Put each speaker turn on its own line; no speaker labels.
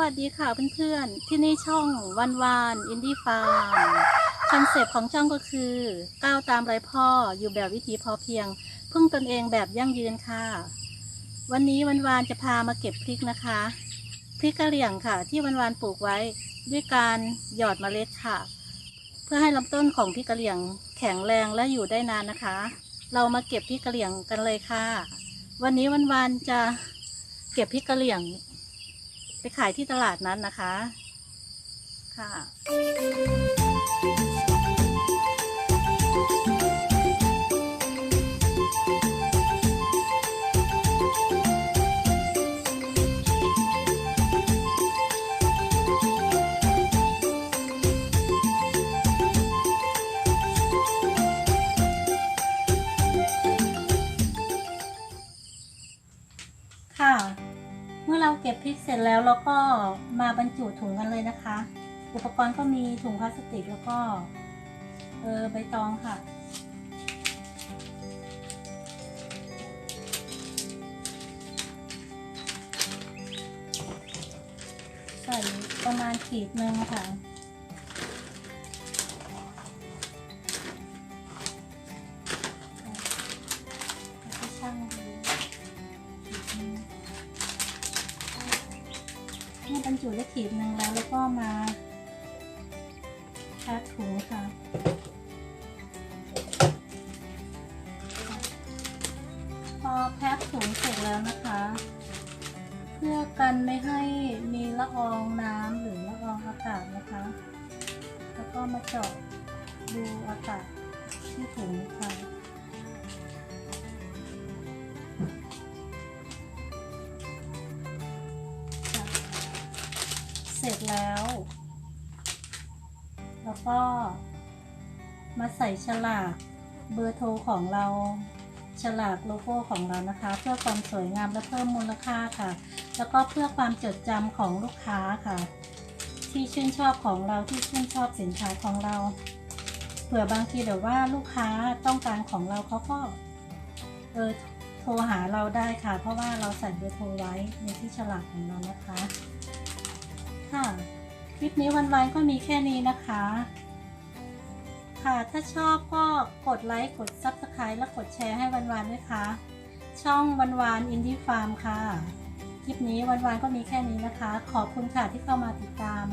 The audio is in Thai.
วัสดีค่ะเพื่อนๆ ที่นี่ช่องวันวานอินดี้ฟาร์มคอนเซปต์ของช่องก็คือก้าวตามไรพ่ออยู่แบบวิถีพอเพียง พึ่งตนเองแบบยั่งยืนค่ะ วันนี้วันวานจะพามาเก็บพริกนะคะ พริกกะเหรี่ยงค่ะ ที่วันวานปลูกไว้ด้วยการหยอดเมล็ดค่ะ เพื่อให้ลำต้นของพริกกะเหรี่ยงแข็งแรงและอยู่ได้นานนะคะ เรามาเก็บพริกกะเหรี่ยงกันเลยค่ะ วันนี้วันวานจะเก็บพริกกะเหรี่ยง ไปขายที่ตลาดนั้นนะคะ ค่ะค่ะ มื่อเราเก็บพริกเสร็จแล้วเราก็มาบรรจุถุงกันเลยนะคะ อุปกรณ์ก็มีถุงพลาสติกแล้วก็เออใบตองค่ะ ใส่ประมาณขีดหนึ่งค่ะ เมื่อบรรจุได้ขีดหนึ่งแล้วแล้วก็มาแพ็คถุงค่ะพอแพ็คถุงเสร็จแล้วนะคะ เพื่อกันไม่ให้มีละอองน้ำหรือละอองอากาศนะคะ แล้วก็มาเจาะดูอากาศที่ถุงค่ะ แล้ว แล้วก็มาใส่ฉลากเบอร์โทรของเราฉลากโลโก้ของเรานะคะ เพื่อความสวยงามและเพิ่มมูลค่าค่ะ แล้วก็เพื่อความจดจำของลูกค้าค่ะ ที่ชื่นชอบของเราที่ชื่นชอบสินค้าของเราเผื่อบางทีเดี๋ยวว่าลูกค้าต้องการของเราเขาก็เออโทรหาเราได้ค่ะ เพราะว่าเราใส่เบอร์โทรไว้ในที่ฉลากของเรานะคะ ค่ะ คลิปนี้วันๆก็มีแค่นี้นะคะ ค่ะ ถ้าชอบก็กดไลค์ กด Subscribe และกดแชร์ให้วันๆด้วยค่ะ ช่องวันๆอินดี้ฟาร์มค่ะ คลิปนี้วันๆก็มีแค่นี้นะคะ ขอบคุณค่ะที่เข้ามาติดตาม